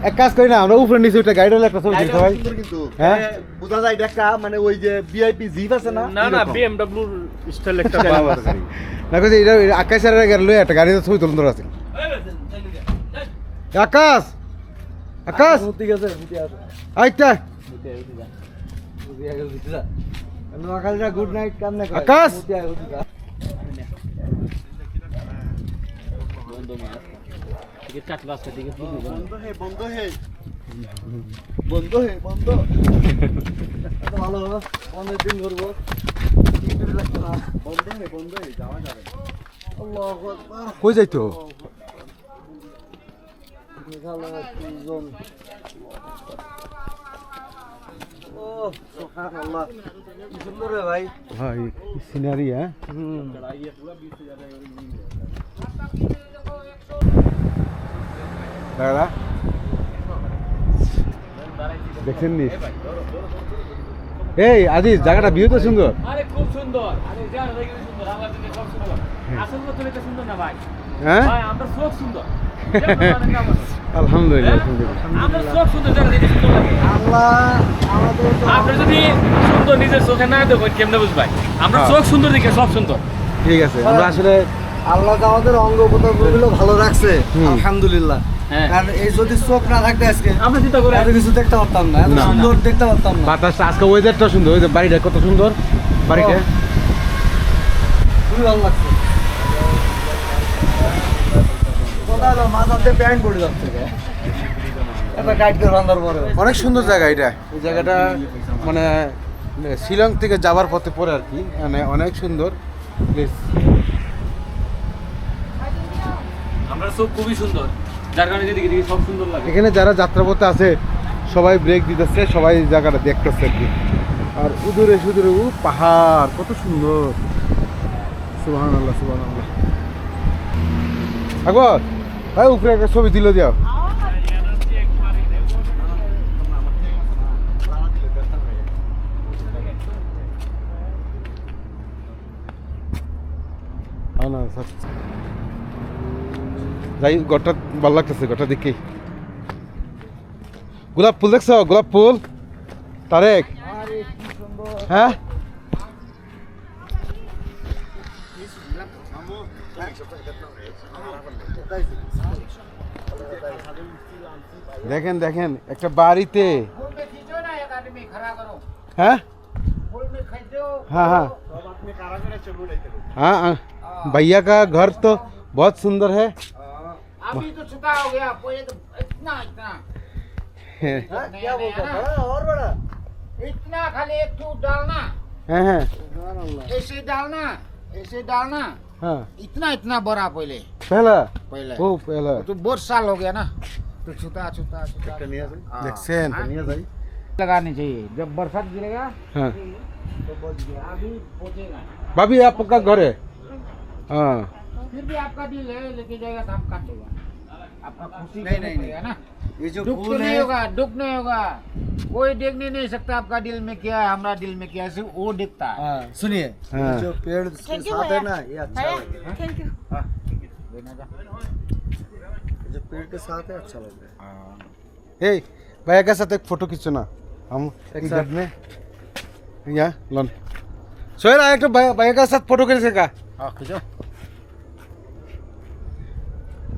এক কাজ করি না আমরা উপরে নিচে উঠে গাড়ি একটা ছবি দিতে ভাই কিন্তু। হ্যাঁ? হ্যাঁ বোঝা যায় দেখা মানে ওই যে ভিআইপি জিপ আছে না? না না বিএমডব্লিউ স্টাইল একটা না কইছি এটা আকাশ আর গেল একটা গাড়িতে ছবি তুলন আছে। আকাশ! আকাশ! ঠিক আছে ঠিক আছে আইতা গুড নাইট আকাশ! কাটলো আজকে বন্ধ হে বন্ধ হে। বন্ধ হে বন্ধ। ভালো পনেরো দিন বন্ধ হে বন্ধ হে যাওয়া যাবে না। আল্লাহু আকবার। কই যাইতো? মেঘালয় ট্যুরিজম ও সুবহানাল্লাহ। কি সুন্দর রে ভাই। ভাই সিনারি হ্যাঁ? দাদা? দেখছেন নি এই আজিজ জায়গাটা ভিউ তো সুন্দর। আরে খুব সুন্দর। আরে জান দেখি সুন্দর। আমার দিকে সব সুন্দর। আসল কথা এটা সুন্দর না ভাই? হ্যাঁ? ভাই আমরা সব সুন্দর। দেখো কেমন? আলহামদুলিল্লাহ হ্যাঁ? আমরা সব সুন্দর জায়গা দেখে সুন্দর লাগে। আল্লাহ আমাদের আপনি যদি সুন্দর নিজের চোখে না দেখেন কেমনে বুঝবাই আমরা হ্যাঁ। চোখ সুন্দর দেখে সব সুন্দর। ঠিক আছে আমরা আসলে আল্লাহ তো আমাদের অঙ্গ প্রত্যঙ্গগুলো ভালো রাখছে হুম। আলহামদুলিল্লাহ। হ্যাঁ। কারণ এই যদি চোখ না থাকতে আজকে আমরা চিন্তা করে এত কিছু দেখতে পারতাম না এত সুন্দর দেখতে পারতাম না। আজকে ওয়েদারটা সুন্দর ওই বাড়িটা কত সুন্দর বাড়িটা। খুবই ভালো লাগছে। অনেক সুন্দর জায়গা এটা। এই জায়গাটা মানে শিলং থেকে যাওয়ার পথে পরে আর কি মানে অনেক সুন্দর প্লেস আমরা চোখ খুবই সুন্দর। যার কারণে যেদিকে দিকে সব সুন্দর লাগে। এখানে যারা যাত্রাপথে আছে, সবাই ব্রেক দিতেছে, সবাই জায়গাটা দেখতেছে আর কি। আর উদূরে সুদূরে, উ পাহাড়, কত সুন্দর। সুবাহান আল্লাহ সুবাহান আল্লাহ আগর ভাই, উপরে একটা ছবি দিল হ্যাঁ না যাই ঘরটা ভালো লাগতেছে ঘরটা দেখি গোলাপ ফুল দেখছো গোলাপ ফুল তারেক হ্যাঁ দেখেন দেখেন একটা বাড়িতে হ্যাঁ हाँ हाँ हाँ हाँ भैया का घर तो बहुत सुंदर है अभी तो छुपा हो गया पहले तो इतना इतना। हाँ। हाँ, क्या बोलता था? और बड़ा इतना खाली एक हाँ, डालना। ऐसे डालना ऐसे डालना। हाँ। इतना इतना बड़ा पहले। पहला? पहले। ओ पहला। तो बहुत साल हो गया ना। तो छुता छुता छुता लगानी चाहिए। जब बरसात गिरेगा तो बच गया। अभी बचेगा भाभी आपका घर है? हाँ। फिर भी आपका दिल है लेके जाएगा तो हम काटेगा खुशी नहीं, करने नहीं, ना? ये जो दुख तो फूल नहीं होगा दुख नहीं होगा। कोई देखने नहीं सकता आपका दिल में क्या है हमारा दिल में क्या है सिर्फ़ वो दिखता है। हाँ, सुनिए। हाँ। जो पेड़ के साथ है ना ये अच्छा लगेगा ये जो पेड़ के साथ है अच्छा लग रहा है। भैया के साथ एक फ़ोटो खींचो ना। हम एक साथ। में यहाँ लन सोहेल एक तो भैया भैया के साथ फ़ोटो खींचेगा हाँ खींचो।